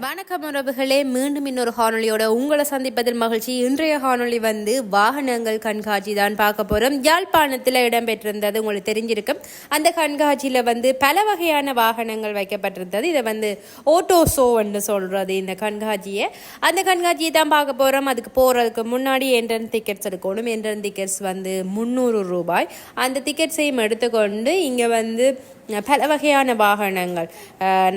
வணக்கம் உறவுகளே மீண்டும் இன்னொரு காணொளியோட உங்களை சந்திப்பதில் மகிழ்ச்சி. இன்றைய காணொளி வந்து வாகனங்கள் கண்காட்சி தான் பார்க்க போகிறோம் யாழ்ப்பாணத்தில் இடம்பெற்றிருந்தது உங்களுக்கு தெரிஞ்சிருக்கும். அந்த கண்காட்சியில் வந்து பல வகையான வாகனங்கள் வைக்கப்பட்டிருந்தது. இதை வந்து ஓட்டோ ஷோன்னு சொல்கிறது இந்த கண்காட்சியை. அந்த கண்காட்சியை தான் பார்க்க போகிறோம் அதுக்கு போகிறதுக்கு முன்னாடி என்ட்ரன் டிக்கெட்ஸ் எடுக்கணும். என்ட்ரன் டிக்கெட்ஸ் வந்து முந்நூறு ரூபாய். அந்த டிக்கெட்ஸையும் எடுத்துக்கொண்டு இங்கே வந்து பல வகையான வாகனங்கள்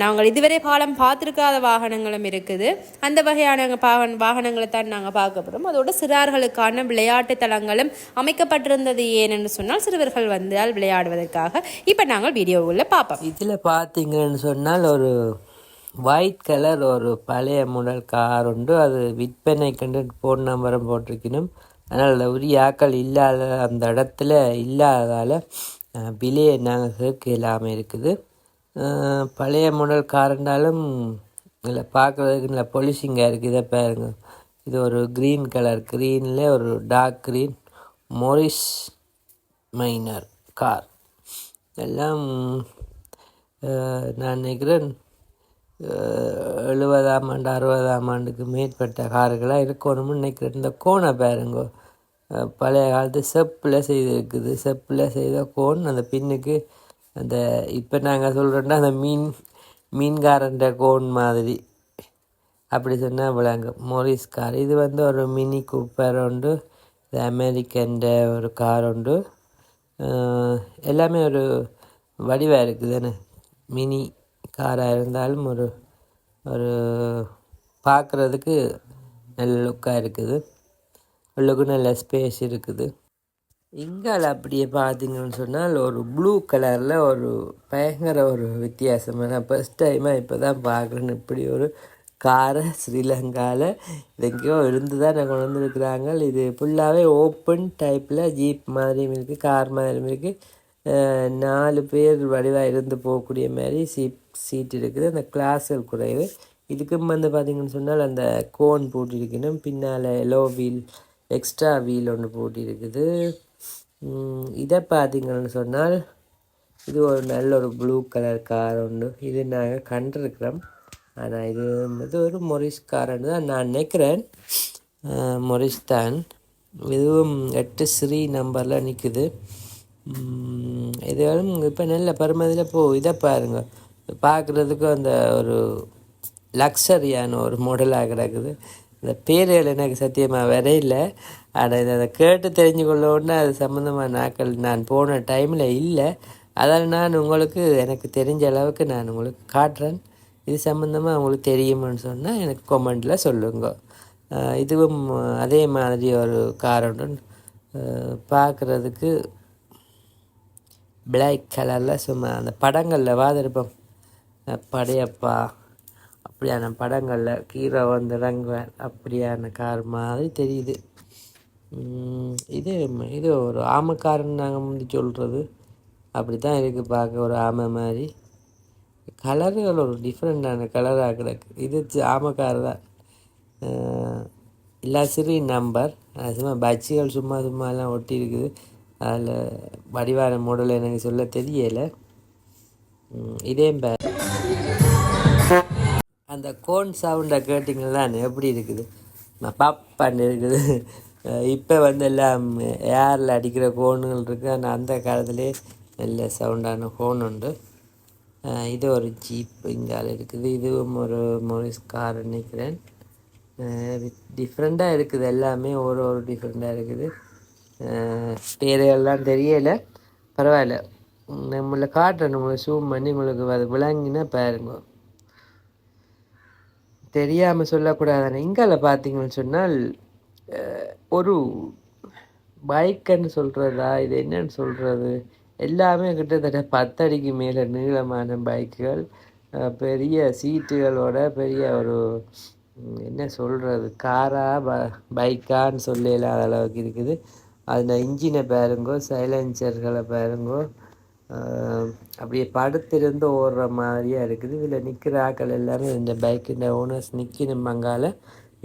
நாங்கள் இதுவரை காலம் பார்த்துருக்காத வாகனங்களும் இருக்குது. அந்த வகையான வாகன வாகனங்களை தான் நாங்கள் பார்க்கப்படுறோம் அதோடு அதோட சிறார்களுக்கான விளையாட்டு தளங்களும் அமைக்கப்பட்டிருந்தது ஏனென்று சொன்னால் சிறுவர்கள் வந்தால் விளையாடுவதற்காக. இப்போ நாங்கள் வீடியோவில் பார்ப்போம். இதில் பார்த்தீங்கன்னு சொன்னால் ஒரு ஒயிட் கலர் ஒரு பழைய மாடல் கார் உண்டு. அது விற்பனை கண்டு ஃபோன் நம்பரும் போட்டிருக்கணும். அதனால் உரிய ஆக்கள் இல்லாத அந்த இடத்துல இல்லாததால் விலையை நாங்கள் கேட்க இல்லாமல் இருக்குது. பழைய மாடல் காரண்டாலும் இல்லை பார்க்குறதுக்கு நல்ல பொலிஷிங்காக இருக்குது. இதை பாருங்க. இது ஒரு க்ரீன் கலர் க்ரீனில் ஒரு dark green Morris minor car எல்லாம் நான் நினைக்கிறேன் எழுபதாம் ஆண்டு அறுபதாம் ஆண்டுக்கு மேற்பட்ட கார்களாக இருக்கணும்னு நினைக்கிறேன். இந்த கோனை பாருங்க. பழைய காலத்து செப்பில் செய்திருக்குது. செப்பில் செய்த கோன் அந்த பின்னுக்கு அந்த இப்போ நாங்கள் சொல்கிறோன்னா அந்த மீன் மீன்காரன்ற கோன் மாதிரி. அப்படி சொன்னால் விளங்கு. Morris car. இது வந்து ஒரு மினி கூப்பர் உண்டு. இது அமெரிக்கன்ற ஒரு கார் உண்டு. எல்லாமே ஒரு வடிவாக இருக்குது தானே மினி காராக இருந்தாலும் ஒரு ஒரு பார்க்குறதுக்கு நல்ல லுக்காக இருக்குது. உள்ளுக்கு நல்ல ஸ்பேஸ் இருக்குது. இங்கால அப்படியே பார்த்தீங்கன்னு சொன்னால் ஒரு ப்ளூ கலரில் ஒரு பயங்கர ஒரு வித்தியாசமான நான் ஃபஸ்ட் டைமாக இப்போ தான் பார்க்குறேன் இப்படி ஒரு காரை ஸ்ரீலங்காவில் இதுக்கோ எங்கேயோ இருந்து தான் நான் கொண்டு வந்துருக்குறாங்க. இது ஃபுல்லாகவே ஓப்பன் டைப்பில் ஜீப் மாதிரியும் இருக்குது கார் மாதிரியும் இருக்குது நாலு பேர் வடிவாக இருந்து போகக்கூடிய மாதிரி சீட் சீட் இருக்குது. அந்த கிளாஸ்கள் குறைவு. இதுக்கும் வந்து பார்த்திங்கன்னு சொன்னால் அந்த கோன் போட்டிருக்கணும். பின்னால் எலோ வீல் எக்ஸ்ட்ரா வீல் ஒன்று போட்டிருக்குது. இதை பார்த்தீங்கன்னு சொன்னால் இது ஒரு நல்ல ஒரு ப்ளூ கலர் கார் ஒன்று இது நாங்கள் கண்டிருக்கிறோம். ஆனால் இது இது ஒரு மொரிஸ் கார்னு தான் நான் நினைக்கிறேன். மொரிஸ் தான். இதுவும் எட்டு ஸ்ரீ நம்பரில் நிற்குது இதுவும் இப்போ நல்ல பருமதியில் போ இதை பாருங்க. பார்க்குறதுக்கு அந்த ஒரு லக்ஸரியான ஒரு மாடலாக கிடக்குது. இந்த பேர்கள் எனக்கு சத்தியமாக வேற ஆனால் இதை அதை கேட்டு தெரிஞ்சு கொள்ளோன்னா அது சம்மந்தமாக நாட்கள் நான் போன டைமில் இல்லை. அதால் நான் உங்களுக்கு எனக்கு தெரிஞ்ச அளவுக்கு நான் உங்களுக்கு காட்டுறேன். இது சம்மந்தமாக உங்களுக்கு தெரியுமான்னு சொன்னால் எனக்கு கொமெண்டில் சொல்லுங்க. இதுவும் அதே மாதிரி ஒரு காரணம். பார்க்குறதுக்கு பிளாக் கலரில் சும்மா அந்த படங்களில் வாதிருப்போம். படையப்பா. அப்படியான படங்களில் ஹீரோ வந்து இறங்குவார் அப்படியான கார் மாதிரி தெரியுது. இது இது ஒரு ஆமைக்காரன் நாங்கள் முந்தி சொல்கிறது அப்படி தான் இருக்குது பார்க்க ஒரு ஆமை மாதிரி. கலர்கள் ஒரு டிஃப்ரெண்டான கலராக கிடக்கு. இது சி- ஆமைக்கார் தான். இல்லை எல்லா சிறு நம்பர். அது சும்மா பட்சிகள் சும்மா சும்மா எல்லாம் ஒட்டி இருக்குது. அதில் வடிவான மூடல் எனக்கு சொல்ல தெரியலை. இதே பே அந்த கோன் சவுண்டை கேட்டிங்கன்னா எப்படி இருக்குது? நான் பாப்பான்னு இருக்குது. இப்போ வந்து எல்லாம் ஏரில் அடிக்கிற கோனுகள் இருக்குது ஆனால் அந்த காலத்திலே நல்ல சவுண்டான கோன் உண்டு. இது ஒரு ஜீப் இங்கால இருக்குது. இதுவும் ஒரு மொரிஸ் கார் நினைக்கிறேன். டிஃப்ரெண்ட்டாக இருக்குது. எல்லாமே ஒரு ஒரு டிஃப்ரெண்ட்டாக இருக்குது. பேரையெல்லாம் தெரியலை. பரவாயில்ல. நம்மளை காட்டுறேன் உங்களை ஜூம் பண்ணி உங்களுக்கு அது விளங்கினா பாருங்க. தெரியாமல் சொல்லக்கூடாதுன்னு இங்கால பார்த்தீங்கன்னு சொன்னால் ஒரு பைக்குன்னு சொல்கிறதா இது என்னன்னு சொல்கிறது எல்லாமே கிட்டத்தட்ட பத்தடிக்கு மேலே நீளமான பைக்குகள் பெரிய சீட்டுகளோட பெரிய ஒரு என்ன சொல்கிறது காரா ப பைக்கான்னு சொல்லலாம் அளவுக்கு இருக்குது. அதில் இன்ஜினை பாருங்கோ சைலன்சர்களை பாருங்கோ அப்படியே படுத்திருந்து ஓடுற மாதிரியே இருக்குது. இதில் நிற்கிற ஆட்கள் எல்லாமே இந்த பைக்கின் ஓனர்ஸ் நிற்கணும் அங்கால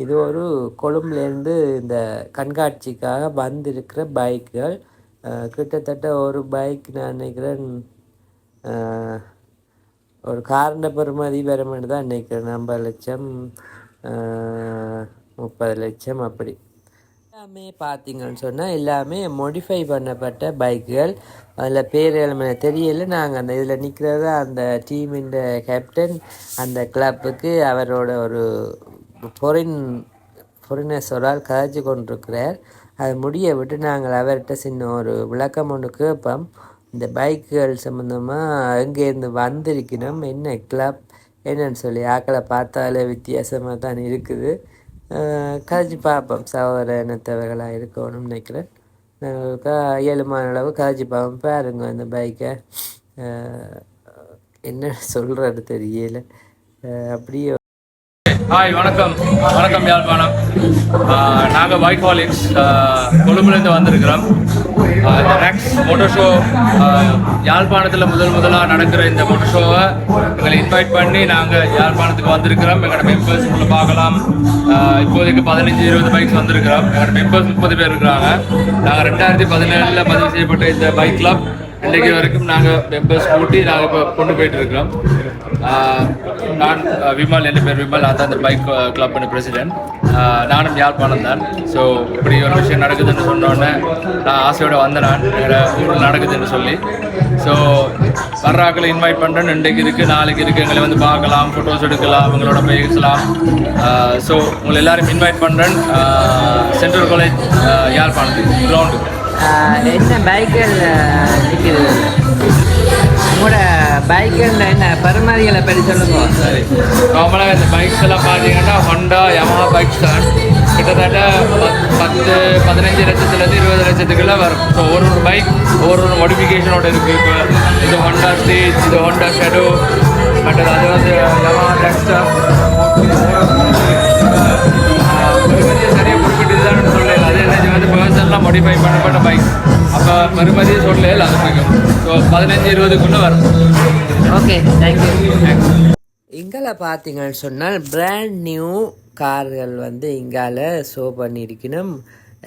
இது ஒரு கொழும்புலேருந்து இந்த கண்காட்சிக்காக வந்திருக்கிற பைக்குகள். கிட்டத்தட்ட ஒரு பைக் நான் நினைக்கிறேன் ஒரு காரண்ட பெருமதி பெறுமதி தான் நினைக்கிறேன். ஐம்பது லட்சம் முப்பது லட்சம் அப்படி. எல்லாமே பார்த்தீங்கன்னு சொன்னால் எல்லாமே மோடிஃபை பண்ணப்பட்ட பைக்குகள் அதில் பேர் எழும தெரியல. நாங்கள் அந்த இதில் நிற்கிறது அந்த டீமின் கேப்டன் அந்த கிளப்புக்கு அவரோட ஒரு பொரின் பொரினேஸ்வரால் ஒரு கதைச்சு கொண்டிருக்கிறார். அது முடிய விட்டு நாங்கள் அவர்கிட்ட சின்ன ஒரு விளக்கம் ஒன்று கேட்போம். இந்த பைக்குகள் சம்மந்தமாக எங்கேருந்து வந்திருக்கணும் என்ன கிளப் என்னன்னு சொல்லி ஆக்களை பார்த்தாலே வித்தியாசமாக தான் இருக்குது. கதைச்சி பார்ப்போம் சகோதர இனத்தவர்களாக இருக்கணும்னு நினைக்கிறேன். நாங்களுக்கு இயலுமான அளவு கதைச்சி பார்ப்போம் பாருங்க இந்த பைக்கை. என்ன சொல்கிறது தெரியல. அப்படியே ஹாய் வணக்கம். வணக்கம் யாழ்ப்பாணம். நாங்கள் பைக் கொழும்புலேருந்து வந்திருக்கிறோம். ஆஹ் இந்த ஃபோட்டோ ஷோ யாழ்ப்பாணத்தில் முதல் முதலாக நடக்கிற இந்த மோட்டர் ஷோவை எங்களை இன்வைட் பண்ணி நாங்கள் யாழ்ப்பாணத்துக்கு வந்திருக்கிறோம். எங்களோட மெம்பர்ஸ் உங்களை பார்க்கலாம். இப்போதைக்கு பதினஞ்சு இருபது பைக்ஸ் வந்திருக்கிறோம். எங்களோட மெம்பர்ஸ் முப்பது பேர் இருக்கிறாங்க. நாங்கள் ரெண்டாயிரத்தி பதினேழில் பதிவு செய்யப்பட்ட இந்த பைக் கிளப் இன்றைக்கு வரைக்கும் நாங்கள் மெம்பர்ஸ் கூட்டி நாங்கள் இப்போ கொண்டு போயிட்டு இருக்கிறோம். நான் விமல் என் பேர் விமல். நான் தான் இந்த பைக் கிளப்பின் பிரசிடென்ட் நானும் யாழ்ப்பாணம் தான். ஸோ இப்படி ஒரு விஷயம் நடக்குதுன்னு சொன்னோன்னே நான் ஆசையோடு வந்தேன் நான். ஊரில் நடக்குதுன்னு சொல்லி. ஸோ வர்றாக்களை இன்வைட் பண்ணுறேன் இன்றைக்கு இருக்குது நாளைக்கு இருக்குது எங்களை வந்து பார்க்கலாம் ஃபோட்டோஸ் எடுக்கலாம் அவங்களோட பேசலாம். ஸோ உங்களை எல்லாரும் இன்வைட் பண்ணுறேன் சென்ட்ரல் காலேஜ் யாழ்ப்பாணத்துக்கு கிரவுண்டுக்கு என்ன பைக்கில் உங்களோட பைக் என்ன? பெருமதிகளை பற்றி சொல்லுங்க. சரி நார்மலாக இந்த பைக்ஸ் எல்லாம் பார்த்தீங்கன்னா ஹொண்டா யமஹா பைக்ஸ் தான். கிட்டத்தட்ட பத்- பத்து பதினஞ்சு லட்சத்துலேருந்து இருபது லட்சத்துக்குள்ளே வரும். ஸோ ஒரு ஒரு பைக் ஒரு ஒரு மாடிஃபிகேஷனோட இருக்குது இப்போ இது ஹொண்டா ஸ்டேஜ் இது ஹொண்டா ஷெடோ மற்றது அது வந்து யமஹா டெக்ஸ்டா சரியாக குறிப்பிட்டு இதுதான் சொல்லல. அதே வந்து பர்சனலாக மாடிஃபை பண்ணப்பட்ட பைக் அப்போ மறுமதியை சொல்லல அது பிடிக்கும் ஸோ பதினஞ்சு இருபதுக்குள்ளே வரும். ஓகே தேங்க்யூ இங்கால பார்த்தீங்கன்னு சொன்னால் பிராண்ட் நியூ கார்கள் வந்து இங்கால ஷோ பண்ணியிருக்கணும்.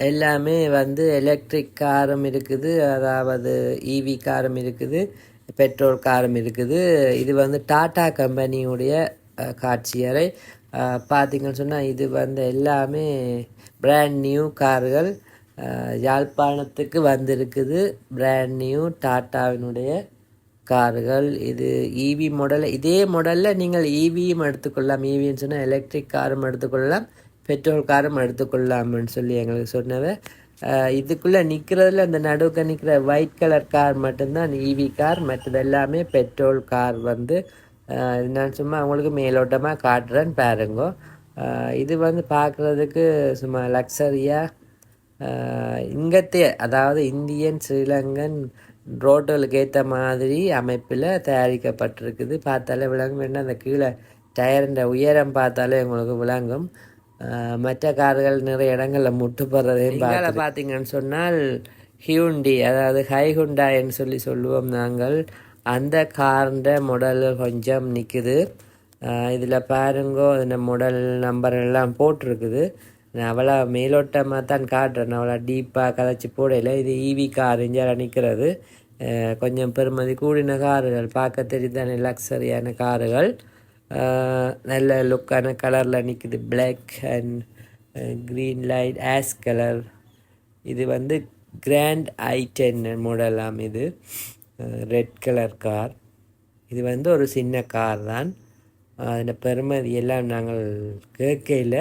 எல்லாமே வந்து எலக்ட்ரிக் காரும் இருக்குது அதாவது இவி காரும் இருக்குது பெட்ரோல் காரும் இருக்குது. இது வந்து டாடா கம்பெனியுடைய காட்சி அறை பார்த்தீங்கன்னு சொன்னால் இது வந்து எல்லாமே பிராண்ட் நியூ கார்கள். யாழ்ப்பாணத்துக்கு வந்திருக்குது. பிராண்ட் நியூ டாட்டாவினுடைய கார்கள் இது இவி மாடலில் இதே மாடலில் நீங்கள் இவியும் எடுத்துக்கொள்ளலாம். இவின்னு சொன்னால் எலக்ட்ரிக் காரும் எடுத்துக்கொள்ளலாம். பெட்ரோல் காரும் எடுத்துக்கொள்ளலாம்னு சொல்லி எங்களுக்கு சொன்னவை இதுக்குள்ளே நிற்கிறதுல அந்த நடுவுக்கு நிற்கிற ஒயிட் கலர் கார் மட்டும்தான் இவி கார் மற்றது எல்லாமே பெட்ரோல் கார் வந்து நான் சும்மா அவங்களுக்கு மேலோட்டமாக காட்டுறேன் பாருங்க. இது வந்து பார்க்குறதுக்கு சும்மா லக்ஸரியாக இங்கத்தே அதாவது இந்தியன் ஸ்ரீலங்கன் ரோட்டுகளுக்கு ஏற்ற மாதிரி அமைப்பில் தயாரிக்கப்பட்டிருக்குது. பார்த்தாலே விளங்கும். என்ன அந்த கீழே டயரின் உயரம் பார்த்தாலே உங்களுக்கு விளங்கும். மற்ற கார்கள் நிறைய இடங்களில் முட்டுப்படுறதையும் பார்த்து பார்த்தீங்கன்னு சொன்னால் ஹியூண்டி அதாவது ஹைஹுண்டாயின்னு சொல்லி சொல்லுவோம் நாங்கள். அந்த கார்ன்ற மாடல் கொஞ்சம் நிற்குது இதில் பாருங்கோ இந்த மாடல் நம்பர் எல்லாம் போட்டிருக்குது. நான் அவ்வளோ மேலோட்டமாக தான் காட்டுறேன். அவ்வளோ டீப்பாக கதைச்சி போடையில். இது ஈவி கார் இஞ்சால நிற்கிறது கொஞ்சம் பெருமதி கூடின காருகள் பார்க்க தெரியுதானே லக்ஸரியான காருகள். நல்ல லுக்கான கலரில் நிற்குது black and green light ash colour இது வந்து கிராண்ட் ஐ டென் மாடலாம் இது. ரெட் கலர் கார் இது வந்து ஒரு சின்ன கார் தான். அதில் பெருமதி எல்லாம் நாங்கள் கேட்கையில்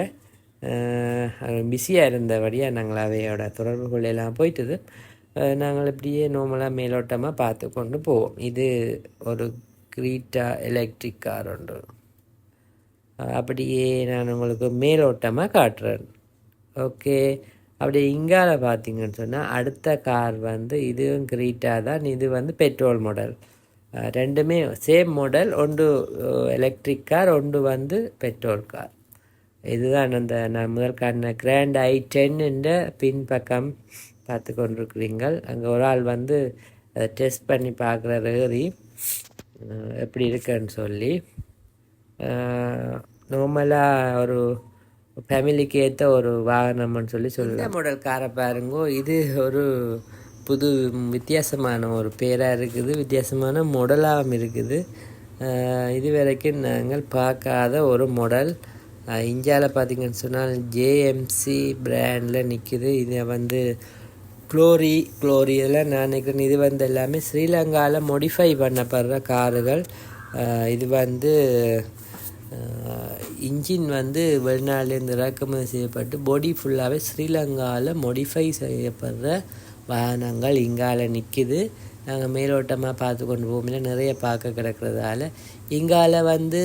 பிஸியாக இருந்தபடியாக நாங்கள் அவையோட தொடர்புகள் எல்லாம் போயிட்டுது. நாங்கள் இப்படியே நார்மலாக மேலோட்டமாக பார்த்து கொண்டு போவோம். இது ஒரு கிரீட்டா எலக்ட்ரிக் கார் ஒன்று அப்படியே நான் உங்களுக்கு மேலோட்டமாக காட்டுறேன். ஓகே அப்படியே இங்கால பார்த்தீங்கன்னு சொன்னால் அடுத்த கார் வந்து இதுவும் கிரீட்டா தான். இது வந்து பெட்ரோல் மாடல் ரெண்டுமே சேம் மாடல் ஒன்று எலக்ட்ரிக் கார் ஒன்று வந்து பெட்ரோல் கார் இதுதான் அந்த நான் முதல் காட்டின கிராண்ட் ஐ டென்னுன்ற பின்பக்கம் பார்த்து கொண்டிருக்கிறீங்கள் அங்கே ஒரு ஆள் வந்து அதை டெஸ்ட் பண்ணி பார்க்குற அஹ் எப்படி இருக்குன்னு சொல்லி. நார்மலாக ஒரு ஃபேமிலிக்கு ஏற்ற ஒரு வாகனம்னு சொல்லி சொல்லலாம். மாடல் காரை பாருங்கோ இது ஒரு புது வித்தியாசமான ஒரு பேராக இருக்குது. வித்தியாசமான மாடலாகவும் இருக்குது. அஹ், இதுவரைக்கும் நாங்கள் பார்க்காத ஒரு மாடல் இந்தியாவில் பார்த்தீங்கன்னு சொன்னால் ஜேஎம்சி பிராண்டில் நிற்கிது இதை வந்து குளோரி குளோரி இதெல்லாம் நான் நினைக்கிறேன் இது வந்து எல்லாமே ஸ்ரீலங்காவில் மோடிஃபை பண்ணப்படுற காருகள். இது வந்து இன்ஜின் வந்து வெளிநாட்டிலேருந்து இறக்குமதி செய்யப்பட்டு பாடி ஃபுல்லாகவே ஸ்ரீலங்காவில் மோடிஃபை செய்யப்படுற வாகனங்கள் இங்கால நிற்கிது நாங்கள் மேலோட்டமாக பார்த்து கொண்டு போகும்போது நிறைய பார்க்க கிடக்கிறதால. இங்கால வந்து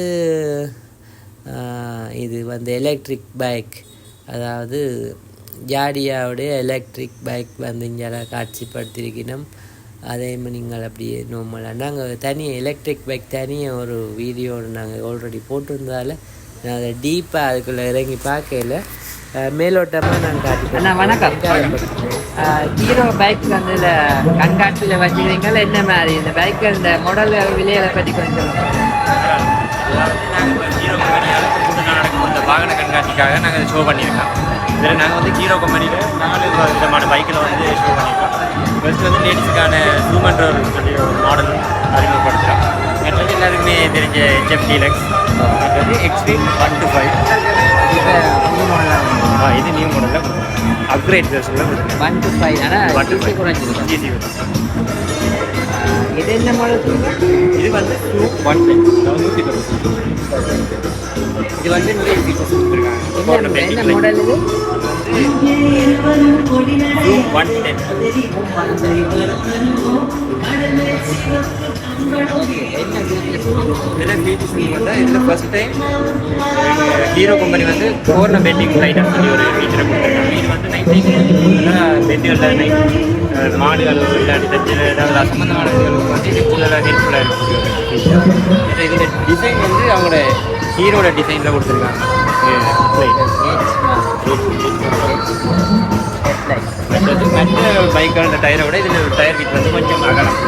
இது வந்து எலக்ட்ரிக் பைக் அதாவது ஜாடியாவுடைய எலக்ட்ரிக் பைக் வந்து இங்கே காட்சிப்படுத்தியிருக்கணும். அதே மாதிரி நீங்கள் அப்படியே நார்மலாக நாங்கள் தனியாக எலக்ட்ரிக் பைக் தனியாக ஒரு வீடியோ நாங்கள் ஆல்ரெடி போட்டிருந்தால நான் அதை டீப்பாக அதுக்குள்ளே இறங்கி பார்க்கல. மேலோட்டமாக நான் காட்டி அண்ணா வணக்கம். ஹீரோ பைக் வந்து இந்த கண்காட்சியில் வச்சுக்கிறீங்களா என்ன மாதிரி? இந்த பைக் இந்த மாடல் விலையை பற்றி கொஞ்சம் கண்காட்சிக்காக நாங்கள் ஷோ பண்ணியிருக்கோம். இதில் நாங்கள் வந்து ஹீரோ கம்பெனியில் நாலு விதமான பைக்கில் வந்து ஷோ பண்ணியிருக்கோம். ஃபர்ஸ்ட் வந்து லேடிஸுக்கான ஜூமன்ற ஒரு சொல்லி ஒரு மாடல் அறிமுகப்படுத்துகிறோம் மற்றது எல்லாருக்குமே தெரிஞ்ச ஹெச்எஃப் டீலக்ஸ் மற்றது எக்ஸ்ட்ரீம் ஒன் டு ஃபைவ் இது நியூ மாடலில் அப்கிரேட் கொடுத்துருக்கோம் ஒன் டு ஃபைவ் ஆனால் ஒன் டு ஃபைவ் ஜிசி இது என்ன மாடல் இது வந்து டூ ஒன் ஃபைவ் நூற்றி பத்து இது வந்து நிறைய ஃபீச்சர்ஸ் கொடுத்துருக்காங்க என்ன என்ன மாடல் இது டூ ஒன் டென் என்ன இதில் ஃபீச்சர்ஸ் வந்து இதில் ஃபஸ்ட் டைம் ஹீரோ கம்பெனி வந்து கோர்ன பெண்டிங் லைனர் சொல்லி ஒரு ஃபீச்சரை கொடுத்துருக்காங்க இது வந்து நைன்டீன் பெண்டுகளில் நைட் மாடுகள் இல்லை தச்சு ஏதாவது அசம்பந்தமான வந்து இது ஃபுல்லாக ஹெல்ப்ஃபுல்லாக இருக்குது இதில் டிசைன் வந்து அவங்களோட ஹீரோட டிசைனில் கொடுத்துருக்காங்க மற்ற பைக்கான டயரை விட இதில் டயர் வீட் வந்து கொஞ்சம் அகலம்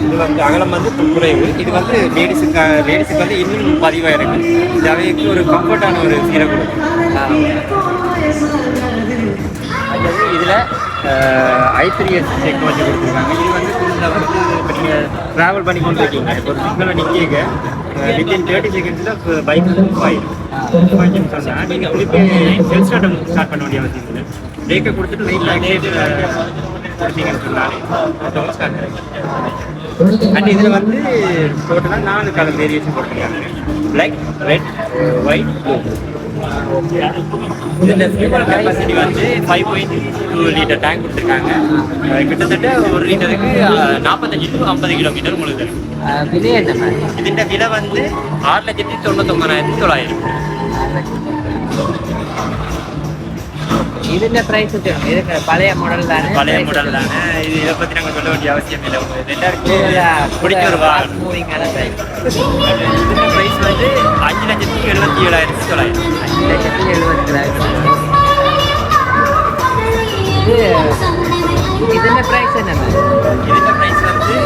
இது வந்து அகலம் வந்து குறைவு இது வந்து லேடிஸுக்கு லேடிஸுக்கு வந்து இன்னும் பதிவாக இருக்கு இது அவைக்கு ஒரு கம்ஃபர்டான ஒரு ஃபீலை கொடுக்கும் அடுத்தது ஐ த்ரீ எஸ் டெக்னாலஜி கொடுத்துருக்காங்க. இது வந்து குழுவில் வந்து இப்போ நீங்கள் ட்ராவல் பண்ணி கொண்டு இருக்கீங்க. இப்போ ஒரு சிக்னலில் நிற்க வித்தின் தேர்ட்டி செகண்ட்ஸில் பைக் வந்து மூவ் ஆயிடும். சொன்னால் நீங்கள் திருப்பி செல் ஸ்டார்ட் ஸ்டார்ட் பண்ண வேண்டிய அவசியம் இல்லை. பிரேக்கை கொடுத்துட்டு லைட்டில் ஆக்சிடேட் கொடுத்தீங்கன்னு சொன்னாலே அண்ட் இதில் வந்து டோட்டலாக நாலு கலர் வேரியேஷன் கொடுத்துருக்காங்க. பிளாக் ரெட் ஒயிட் இதில் ஃபியூவல் கெப்பாசிட்டி வந்து five point two litre tank கொடுத்துருக்காங்க. கிட்டத்தட்ட ஒரு லிட்டருக்கு நாற்பத்தஞ்சு டு ஐம்பது கிலோமீட்டர் உங்களுக்கு விலை என்ன விலை வந்து ஆறு லட்சத்தி தொண்ணூத்தொம்பதாயிரத்தி தொள்ளாயிரம். இதுன்ற ப்ரைஸ் இருக்கிற பழைய மாடல் தானே? பழைய மாடல் தானே? இது இதை பற்றி நாங்கள் சொல்ல வேண்டிய அவசியம் இல்லை. எல்லாருக்கும் பிடிச்ச ஒரு மூவிங்கான ப்ரைஸ் இதுன்ற ப்ரைஸ் வந்து அஞ்சு லட்சத்தி எழுபத்தி ஏழாயிரத்தி தொள்ளாயிரம். லட்சத்தி எழுபத்திராயிரம் இது இதில் ப்ரைஸ் என்ன இதில் ப்ரைஸ் வந்து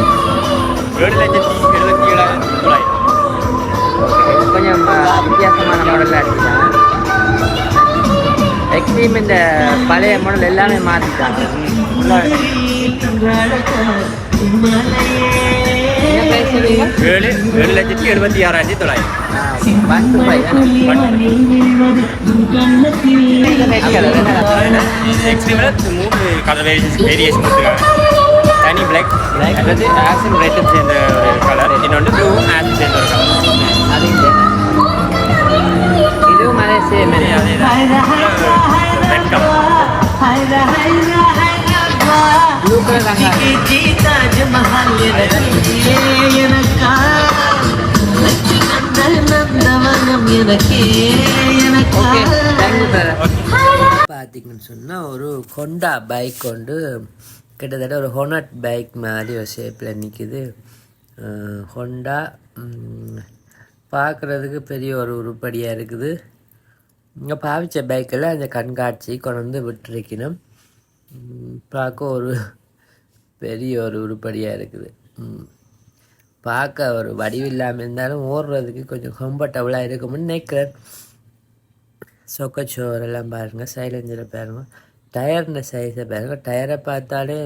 ஏழு லட்சத்தி எழுபத்தி ஏழாயிரத்தி தொள்ளாயிரம் கொஞ்சம் வித்தியாசமான மாடலாக இருக்குதா எக்ஸ்ட்ரீம் இந்த பழைய மாடல் எல்லாமே மாற்றிட்டாங்க ஏழு ஏழு லட்சத்தி எழுபத்தி ஆறாயிரத்தி தொள்ளாயிரம். One to மூணு கலர் வேரியேஷன் கொடுத்துருக்காங்க தனி பிளாக் அதாவது ரெட்டும் சேர்ந்த ஒரு கலர் இன்னொன்று ப்ளூ சேர்ந்த ஒரு கலர் அது இதுவும் அதே சேம் அதே ரெட் கலர் ப்ளூ கலர் தாங்க பார்த்தீங்கன்னு சொன்னால் ஒரு ஹொண்டா பைக் கொண்டு கிட்டத்தட்ட ஒரு ஹொனட் பைக் மாதிரி ஒரு ஷேப்பில் நிற்கிது ஹொண்டா பார்க்குறதுக்கு பெரிய ஒரு உருப்படியாக இருக்குது. இங்கே பாவிச்ச பைக்கில் அந்த கண்காட்சி கொண்டு வந்து விட்டுருக்கணும். பார்க்க ஒரு பெரிய ஒரு உருப்படியாக இருக்குது. பார்க்க ஒரு வடிவில்லாமல் இருந்தாலும் ஓடுறதுக்கு கொஞ்சம் கம்ஃபர்டபுளாக இருக்கும்னு நினைக்கிறேன். சொக்கச்சோரெல்லாம் பாருங்கள் சைலஞ்சரை பாருங்கள் டயர்ன சைஸை பாருங்கள் டயரை பார்த்தாலே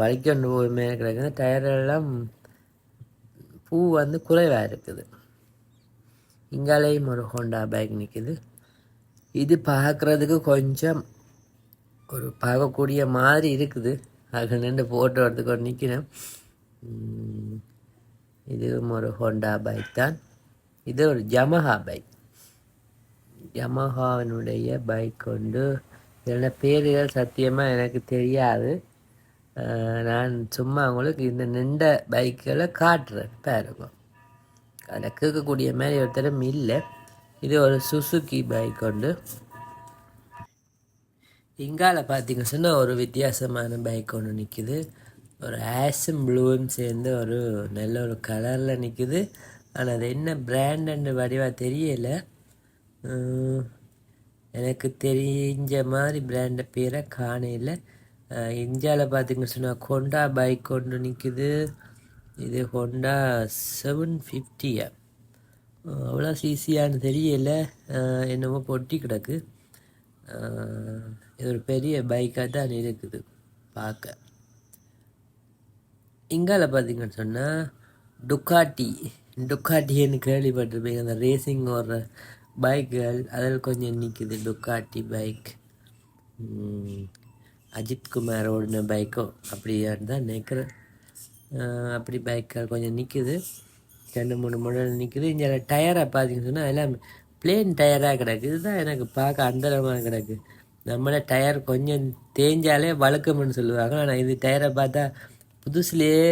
வலிக்கொண்டு போய் மேலே டயரெல்லாம் பூ வந்து குறைவாக இருக்குது. இங்காலேயும் ஒரு ஹோண்டா பைக் நிற்குது இது பார்க்குறதுக்கு கொஞ்சம் ஒரு பார்க்கக்கூடிய மாதிரி இருக்குது. அது நின்று ஃபோட்டோ எடுத்துக்கொண்டு நிற்கிறேன் இதுவும் ஒரு ஹோண்டா பைக் தான். இது ஒரு ஜமஹா பைக். யமஹாவினுடைய பைக் கொண்டு இதோட பேர்கள் சத்தியமாக எனக்கு தெரியாது. நான் சும்மா உங்களுக்கு இந்த நின்ற பைக்களை காட்டுறேன். பாருங்க. அதில் கேட்கக்கூடிய மாதிரி ஒருத்தரும் இல்லை. இது ஒரு சுசுகி பைக் கொண்டு இங்கால பார்த்தீங்க சொன்னால் ஒரு வித்தியாசமான பைக் ஒன்று நிற்கிது. ஒரு ஆஷும் ப்ளூவும் சேர்ந்து ஒரு நல்ல ஒரு கலரில் நிற்குது ஆனால் அது என்ன பிராண்டுன்னு வடிவாக தெரியலை. எனக்கு தெரிஞ்ச மாதிரி பிராண்டை பேரை காணையில் இந்தியாவில் பார்த்தீங்கன்னு சொன்னால் ஹோண்டா பைக் ஒன்று நிற்குது இது ஹோண்டா செவன் ஃபிஃப்டியா அவ்வளோ சிசியான்னு தெரியல. என்னமோ பொட்டி கிடக்கு. இது ஒரு பெரிய பைக்காக தான் இருக்குது. பார்க்க. இங்கால பார்த்தீங்கன்னு சொன்னால் டுக்காட்டி டுக்காட்டின்னு கேள்விப்பட்டிருப்பீங்க. அந்த ரேசிங் ஓடுற பைக்குகள் அதில் கொஞ்சம் நிற்குது டுக்காட்டி பைக் அஜித் குமார் ஓடின பைக்கோ அப்படியான்னு தான் நினைக்கிறேன். அப்படி பைக்குகள் கொஞ்சம் நிற்குது ரெண்டு மூணு மாடல் நிற்குது இங்கே டயரை பார்த்தீங்கன்னு சொன்னால் எல்லாம் பிளேன் டயராக கிடக்கு. இதுதான் எனக்கு பார்க்க அந்தரமாக கிடக்கு. நம்மளை டயர் கொஞ்சம் தேஞ்சாலே வழுக்கம்னு சொல்லுவாங்க. ஆனால் இது டயரை பார்த்தா புதுசுலேயே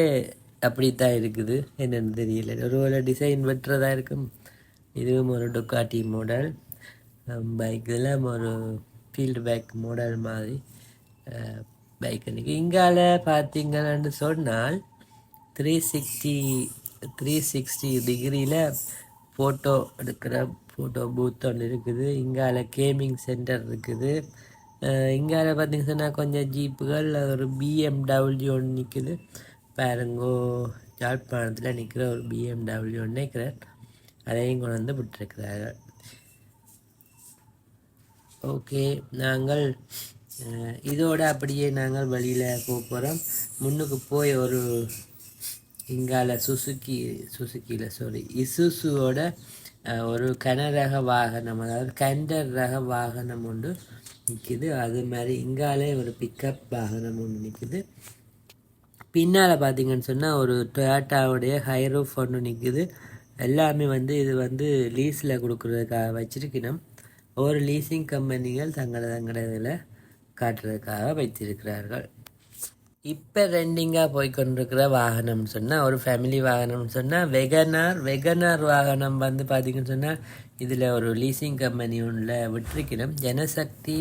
அப்படித்தான் இருக்குது. என்னென்னு தெரியல. ஒரு வேலை டிசைன் வெட்டுறதாக இருக்கும். இதுவும் ஒரு டுக்காட்டி மாடல் பைக் இதெல்லாம் ஒரு ஃபீல்டு பைக் மாடல் மாதிரி. பைக் இன்றைக்கி இங்கால பார்த்தீங்கன்னு சொன்னால் த்ரீ சிக்ஸ்டி த்ரீ சிக்ஸ்டி டிகிரியில் ஃபோட்டோ எடுக்கிற ஃபோட்டோ பூத் ஒன்று இருக்குது. இங்கால கேமிங் சென்டர் இருக்குது. இங்கால பார்த்தீங்கன்னா சொன்னால் கொஞ்சம் ஜீப்புகள் ஒரு பிஎம்டபிள்யூ ஒன்று நிற்குது பாருங்கோ யாழ்ப்பாணத்தில் நிற்கிற ஒரு பிஎம்டபிள்யூ ஒன்று நிற்கிறேன் அதையும் கொண்டு வந்து விட்டுருக்கிறார்கள். ஓகே நாங்கள் இதோடு இதோட அப்படியே நாங்கள் வழியில் போக போகிறோம் முன்னுக்கு போய் ஒரு இங்கால சுசுக்கி சுசுக்கியில் சாரி இசுசுவோட ஒரு கனரக வாகனம் அதாவது கண்டர் ரக வாகனம் ஒன்று நிற்கிது அது மாதிரி இங்காலே ஒரு பிக்கப் வாகனம் ஒன்று நிற்கிது பின்னால் பார்த்தீங்கன்னு சொன்னால் ஒரு டொயாட்டாவுடைய ஹைரூஃப் ஒன்று நிற்குது எல்லாமே வந்து இது வந்து லீஸில் கொடுக்குறதுக்காக வச்சுருக்கணும். ஒவ்வொரு லீசிங் கம்பெனிகள் தங்களை தங்கள இதில் காட்டுறதுக்காக வைத்திருக்கிறார்கள். இப்போ ரெண்டிங்காக போய் கொண்டிருக்கிற வாகனம்னு சொன்னால் ஒரு ஃபேமிலி வாகனம்னு சொன்னால் வெகனார் வெகனார் வாகனம் வந்து பார்த்தீங்கன்னு சொன்னால் இதில் ஒரு லீசிங் கம்பெனி ஒன்றில் விட்டிருக்கணும் ஜனசக்தி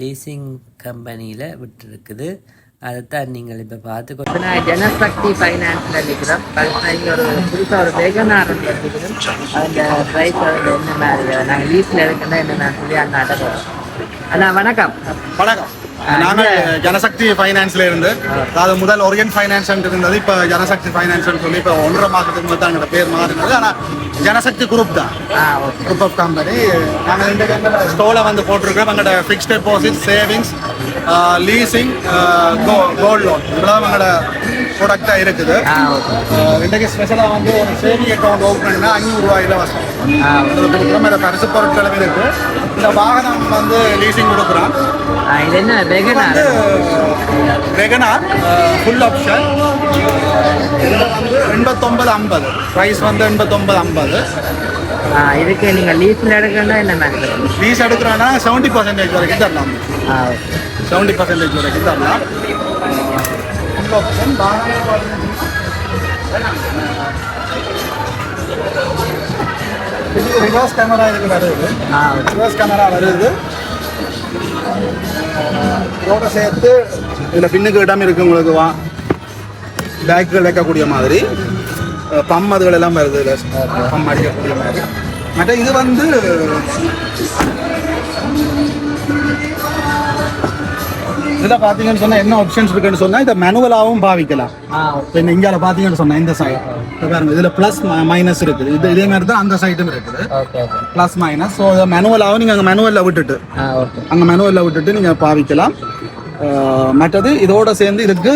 லீசிங் கம்பெனியில் விட்டிருக்குது. அதைத்தான் நீங்கள் இப்போ பார்த்து கொண்டு இப்போ நான் ஜனசக்தி ஃபைனான்ஸில் நிற்கிறோம். இங்கே ஒரு புதுசாக ஒரு வேகனார் அந்த ப்ரைஸ் வந்து என்ன மாதிரி? நாங்கள் லீஸில் இருக்குன்னா என்ன சொல்லி அந்த அடை அண்ணா வணக்கம். வணக்கம். நாங்கள் ஜனசக்தி ஃபைனான்ஸ்ல இருந்து அதாவது முதல் ஒரியன் ஃபைனான்ஸ் இருந்தது இப்போ ஜனசக்தி ஃபைனான்ஸ் சொல்லி இப்போ ஒன்றரை மாதத்துக்கு முதல் எங்களோட பேர் மாறினது. ஆனால் ஜனசக்தி குரூப் தான். குரூப் ஆஃப் கம்பெனி நாங்கள் இந்த ஸ்டோல வந்து போட்டிருக்கிறோம். எங்களோட fixed deposit savings leasing gold loan இதெல்லாம் எங்களோட ப்ராடக்டாக இருக்குது. இன்றைக்கு ஸ்பெஷலாக வந்து ஒரு சேவிங் அக்கௌண்ட் ஓப்பன் பண்ணினா அஞ்சூறு ரூபாய் இலவசம் ஆ அது கொடுக்குறோம் பரிசு பொருட்களும் இருக்கு. இந்த வாகனம் வந்து லீசிங் கொடுக்குறோம் இது என்ன வேகனார் வெகனார் ஃபுல் ஆப்ஷன் இதில் வந்து எண்பத்தொம்பது ஐம்பது. ப்ரைஸ் வந்து எண்பத்தொம்பது ஐம்பது. இதுக்கு நீங்கள் லீஸில் எடுக்கணும்னா என்ன மாதிரி லீஸ் எடுக்கிறோன்னா செவன்ட்டி பர்சன்டேஜ் வரைக்கும் தரலாம். செவன்ட்டி பர்சன்டேஜ் வரைக்கும் தரலாம். ஃபுல் ஆப்ஷன் ரிவர்ஸ் கேமரா இதுக்கு வருது. ரிவர்ஸ் கேமரா வருது. இதோட சேர்த்து இதில் பின்னுக்கு இடம் இருக்கு உங்களுக்கு வா. பேக்குகள் வைக்கக்கூடிய மாதிரி. பம் அதுகள் எல்லாம் வருது பம் அடிக்கக்கூடிய மாதிரி. மற்ற இது வந்து இதில் பார்த்தீங்கன்னு சொன்னால் என்ன ஆப்ஷன்ஸ் இருக்குன்னு சொன்னால் இதை மேனுவலாகவும் பாவிக்கலாம். இப்போ இந்த இந்தியாவில் பார்த்தீங்கன்னு சொன்னால் இந்த சைடு பாருங்க இதில் ப்ளஸ் மைனஸ் இருக்குது. இது இதே மாதிரி தான் அந்த சைடும் இருக்குது. ப்ளஸ் மைனஸ் ஸோ இதை மேனுவலாகவும் நீங்கள் அங்கே மேனுவலில் விட்டுட்டு அங்கே மேனுவலில் விட்டுட்டு நீங்கள் பாவிக்கலாம். மற்றது இதோட சேர்ந்து இதுக்கு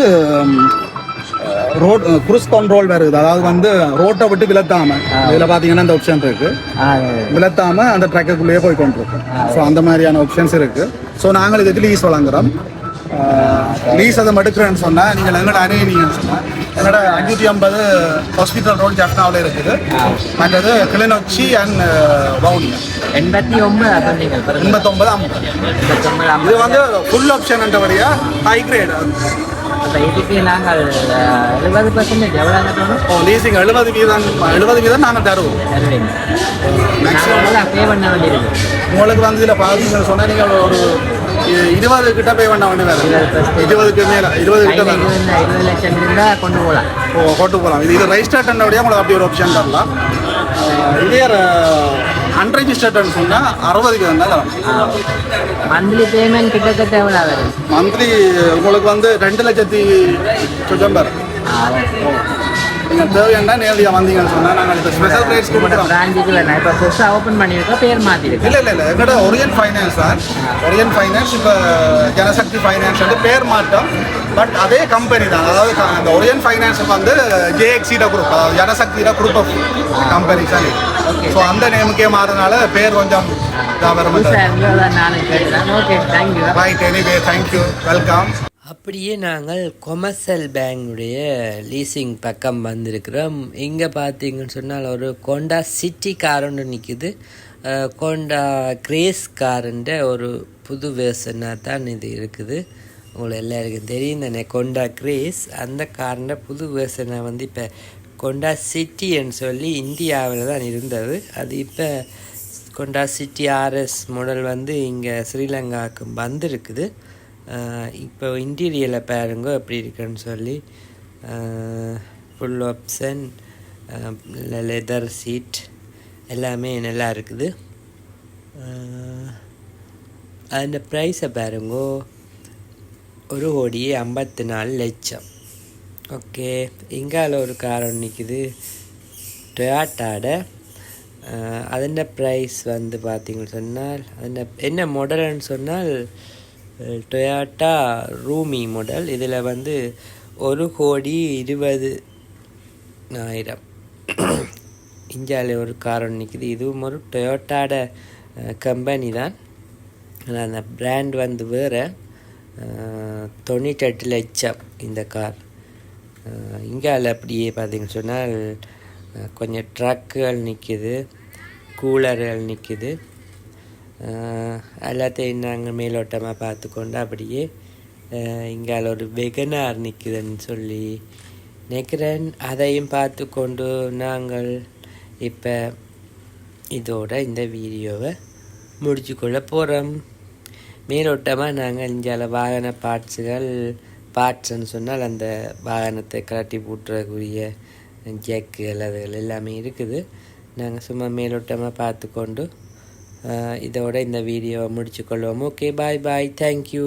ரோட் குரூஸ் கண்ட்ரோல் வேறு இருக்குது. அதாவது வந்து ரோட்டை விட்டு விலத்தாம இதில் பார்த்தீங்கன்னா இந்த ஆப்ஷன் இருக்கு. விலத்தாம அந்த ட்ரக்குள்ளேயே போய் கொண்டிருக்கும் ஸோ அந்த மாதிரியான ஆப்ஷன்ஸ் இருக்கு. ஸோ நாங்கள் இதுக்கு லீஸ் வழங்குறோம். லீஸ் அதை மடுக்கிறேன்னு சொன்னால் நீங்கள் எங்களோட அணையினீங்கன்னு சொன்னால் என்னோட அஞ்சூற்றி ஐம்பது ஹாஸ்பிட்டல் ரோடு ஜப்னாவில் இருக்குது. மற்றது கிளிநொச்சி அண்ட் வவுனியா. எண்பத்தி ஒன்பது. எண்பத்தொம்பது ஐம்பது. இது வந்து ஃபுல் ஆப்ஷன் என்றபடியா ஹை கிரேட் இதுக்கு நாங்கள் எழுபது பர்சன்டேஜ் எவ்வளோ லீசிங் எழுபது வீதம் எழுபது வீதம் நாங்கள் தருவோம். மேக்ஸிமம் பே பண்ண உங்களுக்கு வந்து இதில் பார்த்தீங்கன்னு சொன்னால் நீங்கள் ஒரு இருபது கிட்ட பே பண்ண வேண்டிய வேறு. இருபதுக்கு மேலே இருபது கிட்ட இருபது லட்சம் இருந்தால் கொண்டு போகலாம் ஓ கொண்டு போகலாம் இது இது ரெஜிஸ்டர்ட் என்னபடியாக உங்களுக்கு அப்படி ஒரு ஆப்ஷன் தரலாம். இதே அன்ரெஜிஸ்டர்ட்னு சொன்னால் அறுபதுக்கு தரும் மந்த்லி பேமெண்ட் கிட்டத்தட்ட எவ்வளோ வரும் மந்த்லி உங்களுக்கு வந்து ரெண்டு லட்சத்தி சொச்சம் பேர். நீங்கள் தேவையாண்டா நேரடியாக வந்தீங்கன்னு சொன்னால் நாங்கள் இப்போ ஸ்பெஷல் ரேட்ஸ் கொடுக்குறோம். பிரான்ச்சுக்கு வேணாம். இப்போ புதுசாக ஓப்பன் பண்ணியிருக்கோம் பேர் மாற்றிருக்கு இல்லை இல்லை இல்லை. எங்களோட ஒரியன் ஃபைனான்ஸ் தான் ஒரியன் ஃபைனான்ஸ் இப்போ ஜனசக்தி ஃபைனான்ஸ் வந்து பேர் மாற்றம். பட் அதே கம்பெனி தான். அதாவது அந்த ஒரியன் ஃபைனான்ஸ் வந்து ஜேஎக்ஸிட குரூப் அதாவது ஜனசக்தியிட group of company sorry so அந்த நேமுக்கே மாறினால பேர் கொஞ்சம் இதாக வர thank you right anyway thank you welcome அப்படியே நாங்கள் கொமர்சல் பேங்குடைய லீசிங் பக்கம் வந்திருக்கிறோம். இங்கே பார்த்தீங்கன்னு சொன்னால் ஒரு கொண்டா சிட்டி கார் ஒன்று கொண்டா கிரேஸ் காருன்ற ஒரு புது வேர்ஷனாக தான் இது இருக்குது. உங்களுக்கு எல்லாருக்கும் தெரியும் தானே கொண்டா கிரேஸ். அந்த காரண்ட புது வேர்ஷனை வந்து இப்போ கொண்டா சிட்டின்னு சொல்லி இந்தியாவில் தான் இருந்தது. அது இப்போ கொண்டா சிட்டி ஆர்எஸ் மாடல் வந்து இங்கே ஸ்ரீலங்காவுக்கு வந்திருக்குது. இப்போ இன்டீரியரில் பாருங்க எப்படி இருக்குன்னு சொல்லி. ஃபுல் ஆப்ஷன் லெதர் சீட் எல்லாமே நல்லா இருக்குது. அந்த ப்ரைஸை பாருங்கோ. ஒரு கோடி ஐம்பத்தி நாலு லட்சம். ஓகே. இங்கால ஒரு கார் ஒன்று நிற்குது டொயாட்டாட அதன் ப்ரைஸ் வந்து பார்த்தீங்கன்னு சொன்னால் அதன் என்ன மாடல்னு சொன்னால் டொயாட்டா ரூமி மாடல் இதில் வந்து ஒரு கோடி இருபது ஆயிரம். இந்தியாவில் ஒரு கார் ஒன்று நிற்குது இதுவும் ஒரு டொயோட்டாட கம்பெனி தான். ஆனால் அந்த பிராண்ட் வந்து வேறு. தொண்ணூற்றெட்டு லட்சம் இந்த கார் இந்தியாவில் அப்படியே பார்த்தீங்கன்னு சொன்னால் கொஞ்சம் ட்ரக்குகள் நிற்கிது கூலர்கள் நிற்கிது எல்லாத்தையும் நாங்கள் மேலோட்டமாக பார்த்துக்கொண்டு அப்படியே இங்கால ஒரு வெகனார் நிற்குதுன்னு சொல்லி நிற்கிறேன் அதையும் பார்த்து கொண்டு நாங்கள் இப்போ இதோட இந்த வீடியோவை முடிச்சுக்கொள்ள போகிறோம் மேலோட்டமாக நாங்கள் இங்கால வாகன பார்ட்ஸுகள் பார்ட்ஸ்ன்னு சொன்னால் அந்த வாகனத்தை கலட்டி பூட்டுறக்கூடிய ஜக்குகள் அதுகள் எல்லாமே இருக்குது. நாங்கள் சும்மா மேலோட்டமாக பார்த்துக்கொண்டு கொண்டு இதோட இந்த வீடியோவை முடிச்சுக்கொள்வோம். Okay bye bye thank you